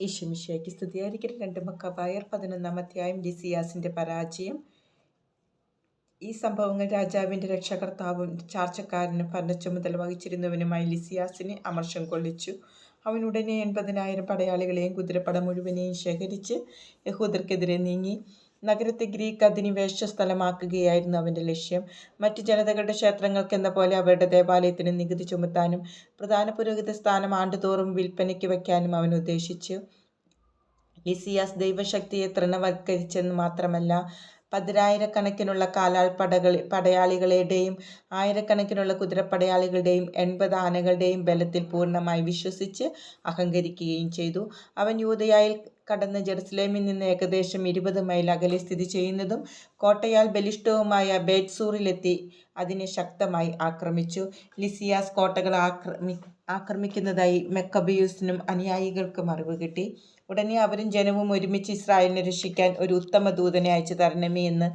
ഈശോമിശിയാക്കി സ്തുതിയായിരിക്കട്ടെ. രണ്ട് മക്കബായർ പതിനൊന്നാം അധ്യായം ലിസിയാസിന്റെ പരാജയം. ഈ സംഭവങ്ങൾ രാജാവിന്റെ രക്ഷകർത്താവും ചാർച്ചക്കാരനും ഭരണ ചുമതല വഹിച്ചിരുന്നവനുമായി ലിസിയാസിനെ അമർഷം കൊള്ളിച്ചു. അവൻ ഉടനെ എൺപതിനായിരം പടയാളികളെയും കുതിരപ്പട മുഴുവനെയും ശേഖരിച്ച് യഹൂദർക്കെതിരെ നീങ്ങി. നഗരത്തെ ഗ്രീക്ക് അധിനിവേശ സ്ഥലമാക്കുകയായിരുന്നു അവന്റെ ലക്ഷ്യം. മറ്റ് ജനതകളുടെ ക്ഷേത്രങ്ങൾക്കെന്ന പോലെ അവരുടെ ദേവാലയത്തിന് നികുതി ചുമത്താനും പ്രധാന പുരോഹിത സ്ഥാനം ആണ്ടുതോറും വിൽപ്പനയ്ക്ക് വയ്ക്കാനും അവൻ ഉദ്ദേശിച്ചു. ലിസിയാസ് ദൈവശക്തിയെ തൃണവത്കരിച്ചെന്ന് മാത്രമല്ല പതിനായിരക്കണക്കിനുള്ള കാലാൾ പടകൾ പടയാളികളുടെയും ആയിരക്കണക്കിനുള്ള കുതിരപ്പടയാളികളുടെയും എൺപത് ആനകളുടെയും ബലത്തിൽ പൂർണമായി വിശ്വസിച്ച് അഹങ്കരിക്കുകയും ചെയ്തു. അവൻ യൂതയായിൽ കടന്ന് ജെറുസലേമിൽ നിന്ന് ഏകദേശം ഇരുപത് മൈൽ അകലെ സ്ഥിതി ചെയ്യുന്നതും കോട്ടയാൽ ബലിഷ്ഠവുമായ ബേറ്റ്സൂറിലെത്തി അതിനെ ശക്തമായി ആക്രമിച്ചു. ലിസിയാസ് കോട്ടകൾ ആക്രമി ആക്രമിക്കുന്നതായി മെക്കബിയൂസിനും അനുയായികൾക്കും അറിവ് കിട്ടി. ഉടനെ അവരും ജനവും ഒരുമിച്ച് ഇസ്രായേലിനെ രക്ഷിക്കാൻ ഒരു ഉത്തമ ദൂതനെ അയച്ചു തരണമേ എന്ന്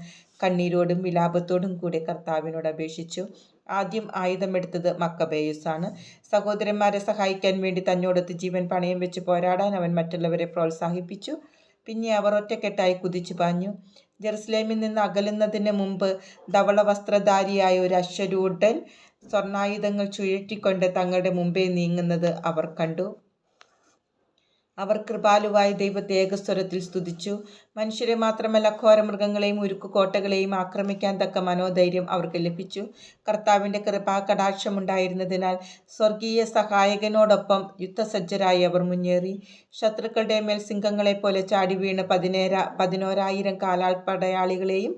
കണ്ണീരോടും വിലാപത്തോടും കൂടി കർത്താവിനോട് അപേക്ഷിച്ചു. ആദ്യം ആയുധമെടുത്തത് മക്കബേയുസാണ്. സഹോദരന്മാരെ സഹായിക്കാൻ വേണ്ടി തന്നോടൊത്ത് ജീവൻ പണയം വെച്ച് പോരാടാൻ അവൻ മറ്റുള്ളവരെ പ്രോത്സാഹിപ്പിച്ചു. പിന്നെ അവർ ഒറ്റക്കെട്ടായി കുതിച്ചു പാഞ്ഞു. ജെറുസലേമിൽ നിന്ന് അകലുന്നതിന് മുമ്പ് ധവള വസ്ത്രധാരിയായ ഒരു അശ്വരൂഢൻ സ്വർണായുധങ്ങൾ ചുഴറ്റിക്കൊണ്ട് തങ്ങളുടെ മുമ്പേ നീങ്ങുന്നത് അവർ കണ്ടു. അവർ കൃപാലുവായ ദൈവത്തെ ഏകസ്വരത്തിൽ സ്തുതിച്ചു. മനുഷ്യരെ മാത്രമല്ല ഘോരമൃഗങ്ങളെയും ഉരുക്കുകോട്ടകളെയും ആക്രമിക്കാൻ തക്ക മനോധൈര്യം അവർക്ക് ലഭിച്ചു. കർത്താവിന്റെ കൃപാ കടാക്ഷമുണ്ടായിരുന്നതിനാൽ സ്വർഗീയ സഹായകനോടൊപ്പം യുദ്ധസജ്ജരായി അവർ മുന്നേറി. ശത്രുക്കളുടെ മേൽ സിംഹങ്ങളെപ്പോലെ ചാടി വീണ് പതിനേര പതിനോരായിരം കാലാൾപ്പടയാളികളെയും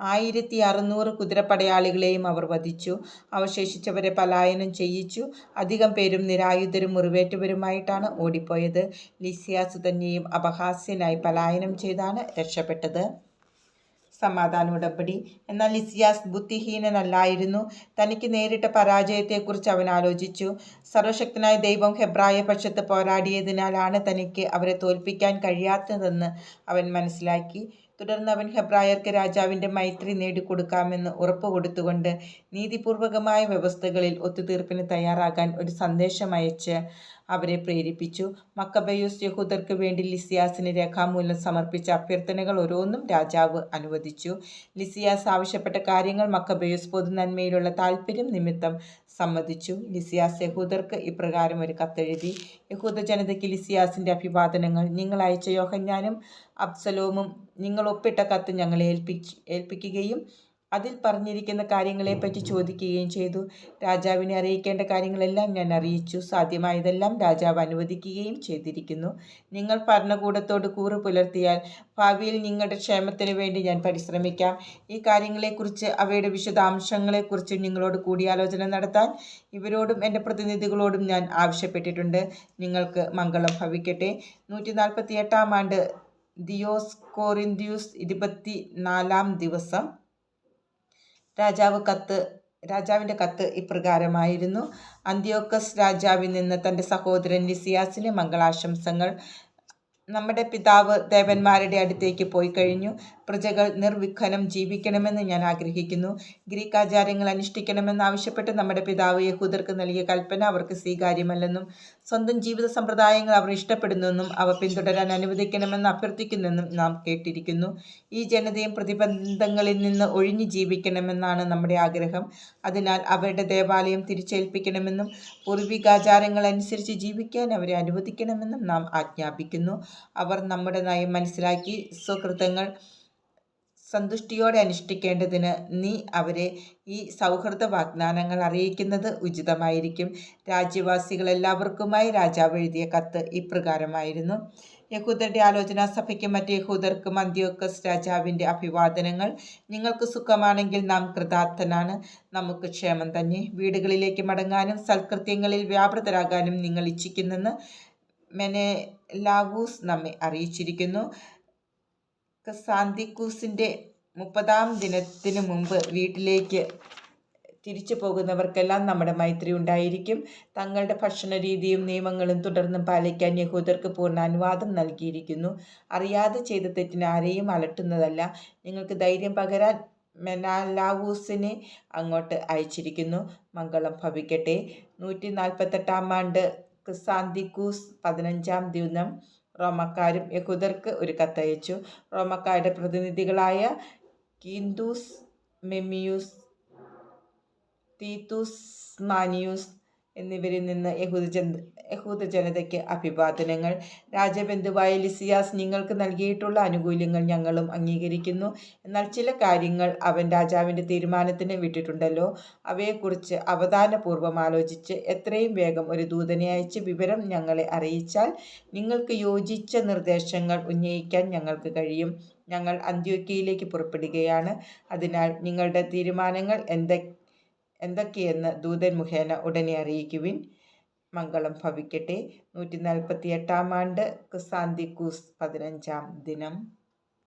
ആയിരത്തി അറുന്നൂറ് കുതിരപ്പടയാളികളെയും അവർ വധിച്ചു. അവശേഷിച്ചവരെ പലായനം ചെയ്യിച്ചു. അധികം പേരും നിരായുധരും മുറിവേറ്റവരുമായിട്ടാണ് ഓടിപ്പോയത്. ലിസിയാസ് തന്നെയും അപഹാസ്യനായി പലായനം ചെയ്താണ് രക്ഷപ്പെട്ടത്. സമാധാന ഉടമ്പടി. എന്നാൽ ലിസിയാസ് ബുദ്ധിഹീനനല്ലായിരുന്നു. തനിക്ക് നേരിട്ട പരാജയത്തെക്കുറിച്ച് അവൻ ആലോചിച്ചു. സർവശക്തനായ ദൈവം ഹെബ്രായ പക്ഷത്ത് പോരാടിയതിനാലാണ് തനിക്ക് അവരെ തോൽപ്പിക്കാൻ കഴിയാത്തതെന്ന് അവൻ മനസ്സിലാക്കി. തുടർന്ന് അവൻ ഹെബ്രായർക്ക് രാജാവിന്റെ മൈത്രി നേടിക്കൊടുക്കാമെന്ന് ഉറപ്പ് കൊടുത്തുകൊണ്ട് നീതിപൂർവകമായ വ്യവസ്ഥകളിൽ ഒത്തുതീർപ്പിന് തയ്യാറാകാൻ ഒരു സന്ദേശം അയച്ച് അവരെ പ്രേരിപ്പിച്ചു. മക്കബയൂസ് യഹൂദർക്ക് വേണ്ടി ലിസിയാസിന് രേഖാമൂലം സമർപ്പിച്ച അഭ്യർത്ഥനകൾ ഓരോന്നും രാജാവ് അനുവദിച്ചു. ലിസിയാസ് ആവശ്യപ്പെട്ട കാര്യങ്ങൾ മക്കബയൂസ് പൊതുനന്മയിലുള്ള താല്പര്യം നിമിത്തം സമ്മതിച്ചു. ലിസിയാസ് യഹൂദർക്ക് ഇപ്രകാരം ഒരു കത്തെഴുതി. യഹൂദ ജനതയ്ക്ക് ലിസിയാസിന്റെ അഭിവാദനങ്ങൾ നിങ്ങൾ അയച്ച യോഹന്യാനും അബ്സലോമും നിങ്ങൾ ഒപ്പിട്ട കത്ത് ഞങ്ങളെ ഏൽപ്പിക്കുകയും അതിൽ പറഞ്ഞിരിക്കുന്ന കാര്യങ്ങളെപ്പറ്റി ചോദിക്കുകയും ചെയ്തു. രാജാവിനെ അറിയിക്കേണ്ട കാര്യങ്ങളെല്ലാം ഞാൻ അറിയിച്ചു. സാധ്യമായതെല്ലാം രാജാവ് അനുവദിക്കുകയും ചെയ്തിരിക്കുന്നു. നിങ്ങൾ ഭരണകൂടത്തോട് കൂറ് പുലർത്തിയാൽ ഭാവിയിൽ നിങ്ങളുടെ ക്ഷേമത്തിന് വേണ്ടി ഞാൻ പരിശ്രമിക്കാം. ഈ കാര്യങ്ങളെക്കുറിച്ച് അവയുടെ വിശദാംശങ്ങളെക്കുറിച്ച് നിങ്ങളോട് കൂടിയാലോചന നടത്താൻ ഇവരോടും എന്റെ പ്രതിനിധികളോടും ഞാൻ ആവശ്യപ്പെട്ടിട്ടുണ്ട്. നിങ്ങൾക്ക് മംഗളം ഭവിക്കട്ടെ. നൂറ്റി നാൽപ്പത്തി എട്ടാം ആണ്ട് ദിയോസ് കോറിന്ത്യൂസ് ഇരുപത്തി നാലാം ദിവസം രാജാവ് കത്ത് രാജാവിന്റെ കത്ത് ഇപ്രകാരമായിരുന്നു. അന്ത്യോക്കസ് രാജാവിൽ നിന്ന് തന്റെ സഹോദരൻ ലിസിയാസിന് മംഗളാശംസകൾ നമ്മുടെ പിതാവ് ദേവന്മാരുടെ അടുത്തേക്ക് പോയി കഴിഞ്ഞു. പ്രജകൾ നിർവിഘ്നം ജീവിക്കണമെന്ന് ഞാൻ ആഗ്രഹിക്കുന്നു. ഗ്രീക്ക് ആചാരങ്ങൾ അനുഷ്ഠിക്കണമെന്ന് ആവശ്യപ്പെട്ട് നമ്മുടെ പിതാവ് യഹൂദർക്ക് നൽകിയ കൽപ്പന അവർക്ക് സ്വീകാര്യമല്ലെന്നും സ്വന്തം ജീവിത സമ്പ്രദായങ്ങൾ അവർ ഇഷ്ടപ്പെടുന്നെന്നും അവ പിന്തുടരാൻ അനുവദിക്കണമെന്ന് അഭ്യർത്ഥിക്കുന്നെന്നും നാം കേട്ടിരിക്കുന്നു. ഈ ജനതയും പ്രതിബന്ധങ്ങളിൽ നിന്ന് ഒഴിഞ്ഞു ജീവിക്കണമെന്നാണ് നമ്മുടെ ആഗ്രഹം. അതിനാൽ അവരുടെ ദേവാലയം തിരിച്ചേൽപ്പിക്കണമെന്നും പൂർവികാചാരങ്ങൾ അനുസരിച്ച് ജീവിക്കാൻ അവരെ അനുവദിക്കണമെന്നും നാം ആജ്ഞാപിക്കുന്നു. അവർ നമ്മുടെ നയം മനസ്സിലാക്കി സ്വകൃതങ്ങൾ സന്തുഷ്ടിയോടെ അനുഷ്ഠിക്കേണ്ടതിന് നീ അവരെ ഈ സൗഹൃദ വാഗ്ദാനങ്ങൾ അറിയിക്കുന്നത് ഉചിതമായിരിക്കും. രാജ്യവാസികൾ എല്ലാവർക്കുമായി രാജാവ് എഴുതിയ കത്ത് ഇപ്രകാരമായിരുന്നു. യഹൂദരുടെ ആലോചനാ സഭയ്ക്കും മറ്റ് യഹൂദർക്കും അന്ത്യോക്കസ് രാജാവിന്റെ അഭിവാദനങ്ങൾ നിങ്ങൾക്ക് സുഖമാണെങ്കിൽ നാം കൃതാർത്ഥനാണ്. നമുക്ക് ക്ഷേമം തന്നെ. വീടുകളിലേക്ക് മടങ്ങാനും സൽകൃത്യങ്ങളിൽ വ്യാപൃതരാകാനും നിങ്ങൾ ഇച്ഛിക്കുന്നെന്ന് മെനെലാവൂസ് നമ്മെ അറിയിച്ചിരിക്കുന്നു. സാന്തിക്കൂസിന്റെ മുപ്പതാം ദിനത്തിന് മുമ്പ് വീട്ടിലേക്ക് തിരിച്ചു പോകുന്നവർക്കെല്ലാം നമ്മുടെ മൈത്രി ഉണ്ടായിരിക്കും. തങ്ങളുടെ ഭക്ഷണ രീതിയും നിയമങ്ങളും തുടർന്നും പാലിക്കാൻ യഹൂദർക്ക് പൂർണ അനുവാദം നൽകിയിരിക്കുന്നു. അറിയാതെ ചെയ്ത തെറ്റിന് ആരെയും അലട്ടുന്നതല്ല. നിങ്ങൾക്ക് ധൈര്യം പകരാൻ മെനാലാവൂസിനെ അങ്ങോട്ട് അയച്ചിരിക്കുന്നു. മംഗളം ഭവിക്കട്ടെ. നൂറ്റി നാൽപ്പത്തെട്ടാം ആണ്ട് ക്രിസാന്തിക്കൂസ് പതിനഞ്ചാം ദിനം റോമക്കാരും യഹൂദർക്ക് ഒരു കത്തയച്ചു. റോമക്കാരുടെ പ്രതിനിധികളായ കീന്തൂസ്, മെമ്മിയൂസ്, തീത്തൂസ് മാനിയൂസ് എന്നിവരിൽ നിന്ന് യഹൂദ ജനതയ്ക്ക് അഭിവാദനങ്ങൾ. രാജബന്ധുവായ ലിസിയാസ് നിങ്ങൾക്ക് നൽകിയിട്ടുള്ള ആനുകൂല്യങ്ങൾ ഞങ്ങളും അംഗീകരിക്കുന്നു. എന്നാൽ ചില കാര്യങ്ങൾ അവൻ രാജാവിന്റെ തീരുമാനത്തിന് വിട്ടിട്ടുണ്ടല്ലോ. അവയെക്കുറിച്ച് അവധാനപൂർവം ആലോചിച്ച് എത്രയും വേഗം ഒരു ദൂതനെ അയച്ച് വിവരം ഞങ്ങളെ അറിയിച്ചാൽ നിങ്ങൾക്ക് യോജിച്ച നിർദ്ദേശങ്ങൾ ഉന്നയിക്കാൻ ഞങ്ങൾക്ക് കഴിയും. ഞങ്ങൾ അന്ത്യോക്യയിലേക്ക് പുറപ്പെടുകയാണ്. അതിനാൽ നിങ്ങളുടെ തീരുമാനങ്ങൾ എന്തൊക്കെയെന്ന് ദൂതൻ മുഖേന ഉടനെ അറിയിക്കുവിൻ. മംഗളം ഭവിക്കട്ടെ. നൂറ്റി നാൽപ്പത്തി എട്ടാം ആണ്ട് ക്രിസാന്തിക്കൂസ് പതിനഞ്ചാം ദിനം